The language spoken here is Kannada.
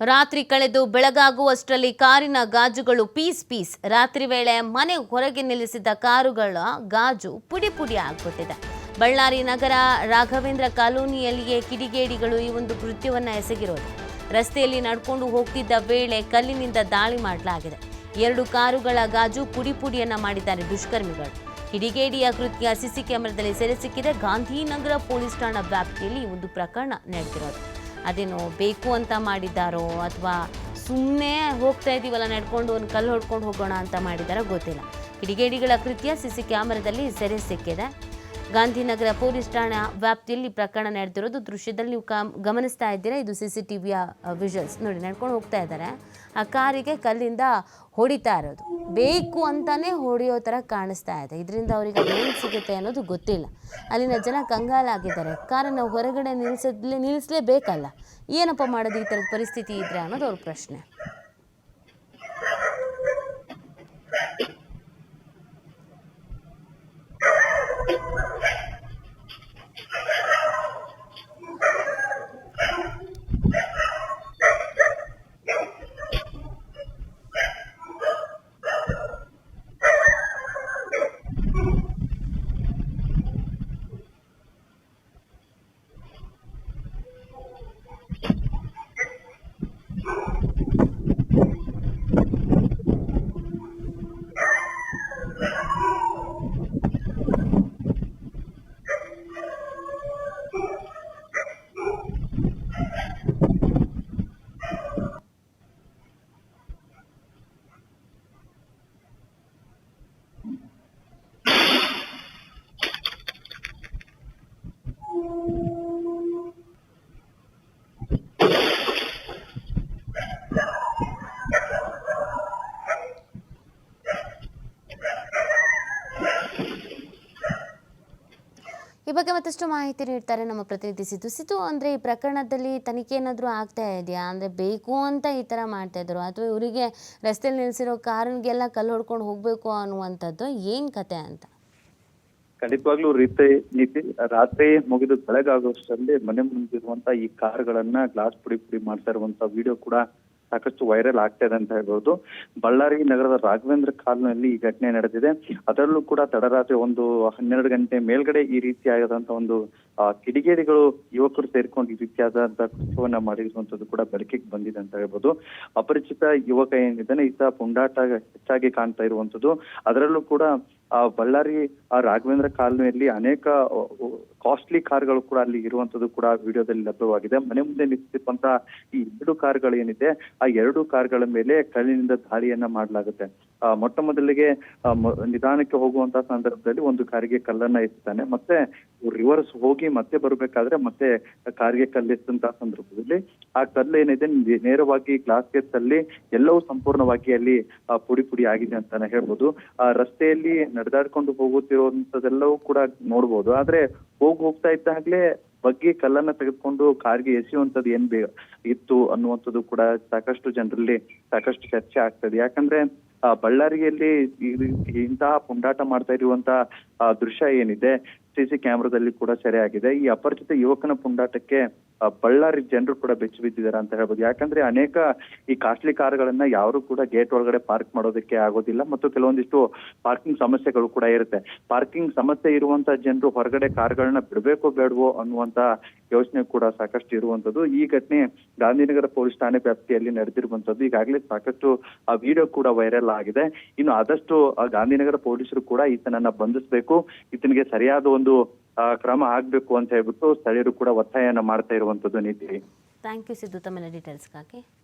ರಾತ್ರಿ ಕಳೆದು ಬೆಳಗಾಗುವಷ್ಟರಲ್ಲಿ ಕಾರಿನ ಗಾಜುಗಳು ಪೀಸ್ ಪೀಸ್. ರಾತ್ರಿ ವೇಳೆ ಮನೆ ಹೊರಗೆ ನಿಲ್ಲಿಸಿದ್ದ ಕಾರುಗಳ ಗಾಜು ಪುಡಿ ಪುಡಿ ಆಗ್ಬಿಟ್ಟಿದೆ. ಬಳ್ಳಾರಿ ನಗರ ರಾಘವೇಂದ್ರ ಕಾಲೋನಿಯಲ್ಲಿಯೇ ಕಿಡಿಗೇಡಿಗಳು ಈ ಒಂದು ಕೃತ್ಯವನ್ನು ಎಸಗಿರೋದು. ರಸ್ತೆಯಲ್ಲಿ ನಡ್ಕೊಂಡು ಹೋಗ್ತಿದ್ದ ವೇಳೆ ಕಲ್ಲಿನಿಂದ ದಾಳಿ ಮಾಡಲಾಗಿದೆ. ಎರಡು ಕಾರುಗಳ ಗಾಜು ಪುಡಿ ಪುಡಿಯನ್ನು ಮಾಡಿದ್ದಾರೆ ದುಷ್ಕರ್ಮಿಗಳು. ಕಿಡಿಗೇಡಿಯ ಕೃತ್ಯ ಸಿಸಿ ಕ್ಯಾಮೆರಾದಲ್ಲಿ ಸೆರೆ ಸಿಕ್ಕಿದೆ. ಗಾಂಧಿನಗರ ಪೊಲೀಸ್ ಠಾಣಾ ವ್ಯಾಪ್ತಿಯಲ್ಲಿ ಒಂದು ಪ್ರಕರಣ ನಡೆದಿರೋದು. ಅದೇನೋ ಬೇಕು ಅಂತ ಮಾಡಿದ್ದಾರೋ ಅಥವಾ ಸುಮ್ಮನೆ ಹೋಗ್ತಾ ಇದ್ದೀವಲ್ಲ ನಡ್ಕೊಂಡು ಒಂದು ಕಲ್ಲು ಹೊಡ್ಕೊಂಡು ಹೋಗೋಣ ಅಂತ ಮಾಡಿದ್ದಾರೋ ಗೊತ್ತಿಲ್ಲ. ಕಿಡಿಗೇಡಿಗಳ ಕೃತ್ಯ ಸಿ ಸಿ ಕ್ಯಾಮರಾದಲ್ಲಿ ಸೆರೆ ಸಿಕ್ಕಿದೆ. ಗಾಂಧಿನಗರ ಪೊಲೀಸ್ ಠಾಣಾ ವ್ಯಾಪ್ತಿಯಲ್ಲಿ ಪ್ರಕರಣ ನಡೆದಿರೋದು ದೃಶ್ಯದಲ್ಲಿ ನೀವು ಗಮನಿಸ್ತಾ ಇದ್ದೀರಾ? ಇದು ಸಿ ಸಿ ಟಿ ವಿಯ ವಿಜುವಲ್ಸ್ ನೋಡಿ, ನಡ್ಕೊಂಡು ಹೋಗ್ತಾ ಇದ್ದಾರೆ. ಆ ಕಾರಿಗೆ ಕಲ್ಲಿಂದ ಹೊಡಿತಾ ಇರೋದು. ಬೇಕು ಅಂತಾನೆ ಹೊಡೆಯೋ ಥರ ಕಾಣಿಸ್ತಾ ಇದೆ. ಇದರಿಂದ ಅವರಿಗೆ ಏನು ಸಿಗುತ್ತೆ ಅನ್ನೋದು ಗೊತ್ತಿಲ್ಲ. ಅಲ್ಲಿನ ಜನ ಕಂಗಾಲಾಗಿದ್ದಾರೆ. ಕಾರನ್ನು ಹೊರಗಡೆ ನಿಲ್ಲಿಸಲೇ ನಿಲ್ಲಿಸಲೇಬೇಕಲ್ಲ ಏನಪ್ಪ ಮಾಡೋದು ಈ ಥರದ ಪರಿಸ್ಥಿತಿ ಇದ್ರೆ ಅನ್ನೋದು ಅವ್ರ ಪ್ರಶ್ನೆ. ಬಗ್ಗೆ ಮತ್ತಷ್ಟು ಮಾಹಿತಿ ನೀಡ್ತಾರೆ ನಮ್ಮ ಪ್ರತಿನಿಧಿ ಸಿದ್ದು. ಸಿದ್ದು, ಅಂದ್ರೆ ಈ ಪ್ರಕರಣದಲ್ಲಿ ತನಿಖೆ ಏನಾದರೂ ಆಗ್ತಾ ಇದೆಯಾ? ಅಂದ್ರೆ ಬೇಕು ಅಂತ ಈ ತರ ಮಾಡ್ತಾ ಇದ್ರು ಅಥವಾ ಇವರಿಗೆ ರಸ್ತೆಯಲ್ಲಿ ನಿಲ್ಲಿಸಿರೋ ಕಾರನ್ಗೆಲ್ಲ ಕಲ್ಲು ಹೊಡ್ಕೊಂಡು ಹೋಗಬೇಕು ಅನ್ನುವಂಥದ್ದು ಏನು ಕತೆ ಅಂತ? ಖಂಡಿತವಾಗ್ಲೂ ರೀತಿ, ನೀತಿ, ರಾತ್ರಿ ಮುಗಿದು ಬೆಳಗಾಗುವಷ್ಟರಲ್ಲಿ ಮನೆ ಮುಂದಿರುವಂತ ಈ ಕಾರ್ಗಳನ್ನ ಗ್ಲಾಸ್ ಪುಡಿ ಪುಡಿ ಮಾಡ್ತಾ ಇರುವಂತ ವಿಡಿಯೋ ಕೂಡ ಸಾಕಷ್ಟು ವೈರಲ್ ಆಗ್ತಾ ಇದೆ ಅಂತ ಹೇಳ್ಬೋದು. ಬಳ್ಳಾರಿ ನಗರದ ರಾಘವೇಂದ್ರ ಕಾಲ್ನಲ್ಲಿ ಈ ಘಟನೆ ನಡೆದಿದೆ. ಅದರಲ್ಲೂ ಕೂಡ ತಡರಾತ್ರಿ ಒಂದು ಹನ್ನೆರಡು ಗಂಟೆ ಮೇಲ್ಗಡೆ ಈ ರೀತಿಯಾದಂತ ಒಂದು ಕಿಡಿಗೇಡಿಗಳು ಯುವಕರು ಸೇರ್ಕೊಂಡು ಈ ರೀತಿಯಾದಂತಹ ಕೃತ್ಯವನ್ನ ಮಾಡಿರುವಂತದ್ದು ಕೂಡ ಬೆಳಕಿಗೆ ಬಂದಿದೆ ಅಂತ ಹೇಳ್ಬೋದು. ಅಪರಿಚಿತ ಯುವಕ ಏನಿದ್ದಾನೆ, ಈತ ಪುಂಡಾಟ ಹೆಚ್ಚಾಗಿ ಕಾಣ್ತಾ ಇರುವಂತದ್ದು. ಅದರಲ್ಲೂ ಕೂಡ ಬಳ್ಳಾರಿ ಆ ರಾಘವೇಂದ್ರ ಕಾಲೋನಿಯಲ್ಲಿ ಅನೇಕ ಕಾಸ್ಟ್ಲಿ ಕಾರ್ಗಳು ಕೂಡ ಅಲ್ಲಿ ಇರುವಂತದ್ದು ಕೂಡ ವಿಡಿಯೋದಲ್ಲಿ ಲಭ್ಯವಾಗಿದೆ. ಮನೆ ಮುಂದೆ ನಿಂತಿರುವಂತಹ ಈ ಎರಡು ಕಾರ್ಗಳು ಏನಿದೆ ಆ ಎರಡು ಕಾರ್ಗಳ ಮೇಲೆ ಕಲ್ಲಿನಿಂದ ದಾಳಿಯನ್ನ ಮಾಡಲಾಗುತ್ತೆ. ಆ ಮೊಟ್ಟ ಮೊದಲಿಗೆ ಆ, ನಿಧಾನಕ್ಕೆ ಹೋಗುವಂತ ಸಂದರ್ಭದಲ್ಲಿ ಒಂದು ಕಾರಿಗೆ ಕಲ್ಲನ್ನ ಎತ್ತಾನೆ ಮತ್ತೆ ರಿವರ್ಸ್ ಹೋಗಿ ಮತ್ತೆ ಬರ್ಬೇಕಾದ್ರೆ ಮತ್ತೆ ಕಾರಿಗೆ ಕಲ್ಲೆತ್ತಂತ ಸಂದರ್ಭದಲ್ಲಿ ಆ ಕಲ್ಲು ಏನಿದೆ ನೇರವಾಗಿ ನೇರವಾಗಿ ಗ್ಲಾಸ್ಗೆ ಅಲ್ಲಿ ಎಲ್ಲವೂ ಸಂಪೂರ್ಣವಾಗಿ ಅಲ್ಲಿ ಆ, ಪುಡಿ ಪುಡಿ ಆಗಿದೆ ಅಂತಾನೆ ಹೇಳ್ಬೋದು. ಆ ರಸ್ತೆಯಲ್ಲಿ ನಡೆದಾಡ್ಕೊಂಡು ಹೋಗುತ್ತಿರುವಂತದೆಲ್ಲವೂ ಕೂಡ ನೋಡ್ಬೋದು. ಆದ್ರೆ ಹೋಗ್ ಹೋಗ್ತಾ ಇದ್ದಾಗ್ಲೇ ಬಗ್ಗೆ ಕಲ್ಲನ್ನ ತೆಗೆದುಕೊಂಡು ಕಾರ್ಗೆ ಎಸೆಯುವಂತದ್ದು ಏನ್ ಬೇ, ಇತ್ತು ಅನ್ನುವಂಥದ್ದು ಕೂಡ ಸಾಕಷ್ಟು ಜನರಲ್ಲಿ ಸಾಕಷ್ಟು ಚರ್ಚೆ ಆಗ್ತದೆ. ಯಾಕಂದ್ರೆ ಬಳ್ಳಾರಿಯಲ್ಲಿ ಇಂತಹ ಪುಂಡಾಟ ಮಾಡ್ತಾ ಇರುವಂತಹ ದೃಶ್ಯ ಏನಿದೆ ಸಿಸಿ ಕ್ಯಾಮೆರಾದಲ್ಲಿ ಕೂಡ ಸೆರೆ ಆಗಿದೆ ಈ ಅಪರಿಚಿತ ಯುವಕನ ಪುಂಡಾಟಕ್ಕೆ ಬಳ್ಳಾರಿ ಜನರು ಕೂಡ ಬೆಚ್ಚಿ ಬಿದ್ದಿದ್ದಾರೆ ಅಂತ ಹೇಳ್ಬೋದು. ಯಾಕಂದ್ರೆ ಅನೇಕ ಈ ಕಾಸ್ಟ್ಲಿ ಕಾರ್ಗಳನ್ನ ಯಾರು ಕೂಡ ಗೇಟ್ ಒಳಗಡೆ ಪಾರ್ಕ್ ಮಾಡೋದಕ್ಕೆ ಆಗೋದಿಲ್ಲ ಮತ್ತು ಕೆಲವೊಂದಿಷ್ಟು ಪಾರ್ಕಿಂಗ್ ಸಮಸ್ಯೆಗಳು ಕೂಡ ಇರುತ್ತೆ. ಪಾರ್ಕಿಂಗ್ ಸಮಸ್ಯೆ ಇರುವಂತ ಜನರು ಹೊರಗಡೆ ಕಾರ್ಗಳನ್ನ ಬಿಡಬೇಕೋ ಬೇಡವೋ ಅನ್ನುವಂತ ಯೋಚನೆ ಕೂಡ ಸಾಕಷ್ಟು ಇರುವಂತದ್ದು. ಈ ಘಟನೆ ಗಾಂಧಿನಗರ ಪೊಲೀಸ್ ಠಾಣೆ ವ್ಯಾಪ್ತಿಯಲ್ಲಿ ನಡೆದಿರುವಂತದ್ದು. ಈಗಾಗಲೇ ಸಾಕಷ್ಟು, ಆ, ವಿಡಿಯೋ ಕೂಡ ವೈರಲ್ ಆಗಿದೆ. ಇನ್ನು ಆದಷ್ಟು ಗಾಂಧಿನಗರ ಪೊಲೀಸರು ಕೂಡ ಈತನನ್ನ ಬಂಧಿಸಬೇಕು. ಈತನಿಗೆ ಸರಿಯಾದ ಒಂದು ಆ, ಕ್ರಮ ಆಗ್ಬೇಕು ಅಂತ ಹೇಳ್ಬಿಟ್ಟು ಸ್ಥಳೀಯರು ಕೂಡ ಒತ್ತಾಯನ ಮಾಡ್ತಾ ಇರುವಂತದ್ದು ನೀತಿ. Thank you Siddu